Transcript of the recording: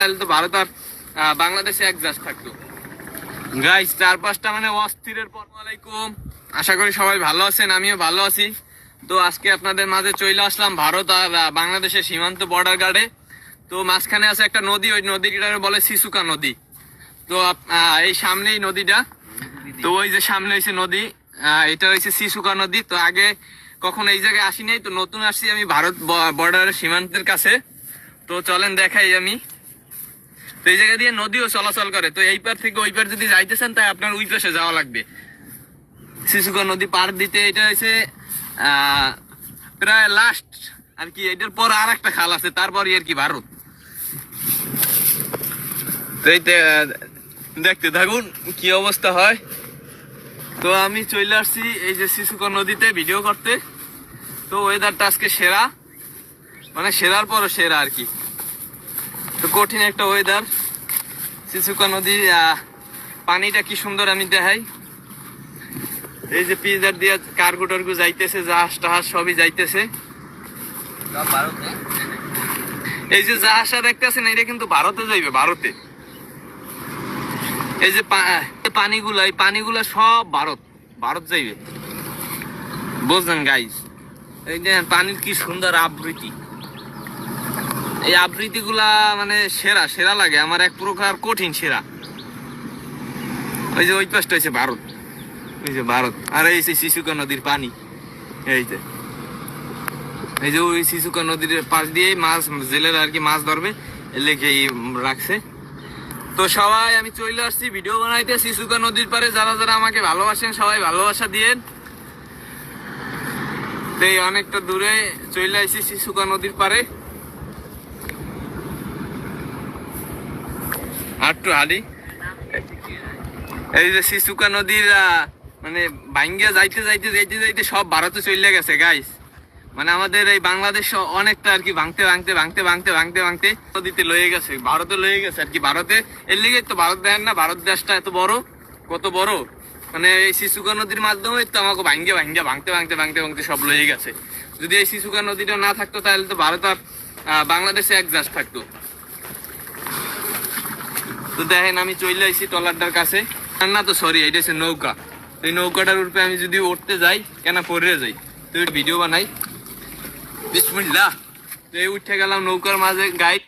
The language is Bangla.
তাহলে তো ভারত আর বাংলাদেশে এক জাস্ট থাকতো গাইস চার পাঁচটা মানে অস্থিরের পর আলাইকুম আশা করি সবাই ভালো আছেন, আমিও ভালো আছি। তো আজকে আপনাদের মাঝে চলে আসলাম ভারত আর বাংলাদেশের সীমান্ত বর্ডার গার্ডে তো মাঝখানে আছে একটা নদী, ওই নদীটার বলে সিসুকা নদী। তো এই সামনেই নদীটা। তো ওই যে সামনে হয়েছে নদী এটা হয়েছে শিশুকা নদী। তো আগে কখনো এই জায়গায় আসি নাই, তো নতুন আসছি আমি ভারত বর্ডারের সীমান্তের কাছে। তো চলেন দেখাই আমি। এই জায়গা দিয়ে নদীও চলাচল করে। তো এই পার থেকে ওই পার যদি যাইতেছেন তাই আপনার ওই পাশে যাওয়া লাগবে। শিশুকা নদী পার দিতে এটা আহ, প্রায় লাস্ট আর কি এটার পর আর একটা খাল আছে তারপরই আর কি ভারত। দেখতে থাকুন কি অবস্থা হয়। তো আমি চলে আসছি এই যে শিশুকা নদীতে ভিডিও করতে। তো ওয়েদারটা আজকে সেরা। মানে সেরার পরও সেরা আর কি। কঠিন একটা ওয়েদার শিশুকা আহ, পানিটা কি সুন্দর আমি দেখাই। এই যে পিজার দিয়ে কার্গো টার্গো যাইতেছে জাহাজ টাহাজ সবই যাইতেছে। এই যে জাহাজটা দেখতেছেন এটা কিন্তু ভারতে যাইবে ভারতে। এই যে পানিগুলা এই পানিগুলা সব ভারত ভারত যাইবে। বুঝলেন গাইস এই যে পানির কি সুন্দর আবৃত্তি। এই আবৃত্তি গুলা মানে সেরা সেরা লাগে। আমার এক প্রকার কঠিন সেরা। ওই যে ওই পাশটা হয়েছে ভারত। ওই যে ভারত। আর এই যে শিশুকা নদীর পানি। এই যে। এই যে ওই শিশুকা নদীর পাশ দিয়ে মাছ, জেলের আর কি মাছ ধরবে, লেখে রাখছে। তো সবাই, আমি চলে আসছি, ভিডিও বানাইতে। শিশুকা নদীর পারে যারা যারা আমাকে ভালোবাসেন, সবাই ভালোবাসা দিয়েন। তো অনেকটা দূরে চলে আসছি শিশুকা নদীর পারে। আটটু হালি এই যে শিশুকা নদীর মানে ভাঙ্গিয়া যাইতে যাইতে যাইতে যাইতে সব ভারতে চলে গেছে গাইস মানে আমাদের এই বাংলাদেশ অনেকটা আর কি ভাঙতে ভাঙতে ভাঙতে ভাঙতে ভাঙতে ভাঙতে নদীতে লয়ে গেছে, ভারতে লয়ে গেছে আর কি, ভারতে। এর লিগে তো ভারত দেখেন না, ভারত দেশটা এত বড়, কত বড়। মানে এই শিশুকা নদীর মাধ্যমে তো আমাকে ভাঙ্গে ভাঙ্গে ভাঙতে ভাঙতে ভাঙতে ভাঙতে সব লয়ে গেছে। যদি এই শিশুকা নদীটা না থাকতো, তাহলে তো ভারত আর বাংলাদেশে এক জাস্ট থাকতো। তো দেখেন আমি চলে আইছি ট্রলারটার কাছে। না তো সরি এটা হচ্ছে নৌকা। এই নৌকাটার উপরে আমি যদি উঠতে যাই, কেন পরে যাই। তো ভিডিও বানাই। বিসমিল্লাহ। তো এই উঠে গেলাম নৌকার মাঝে গাইড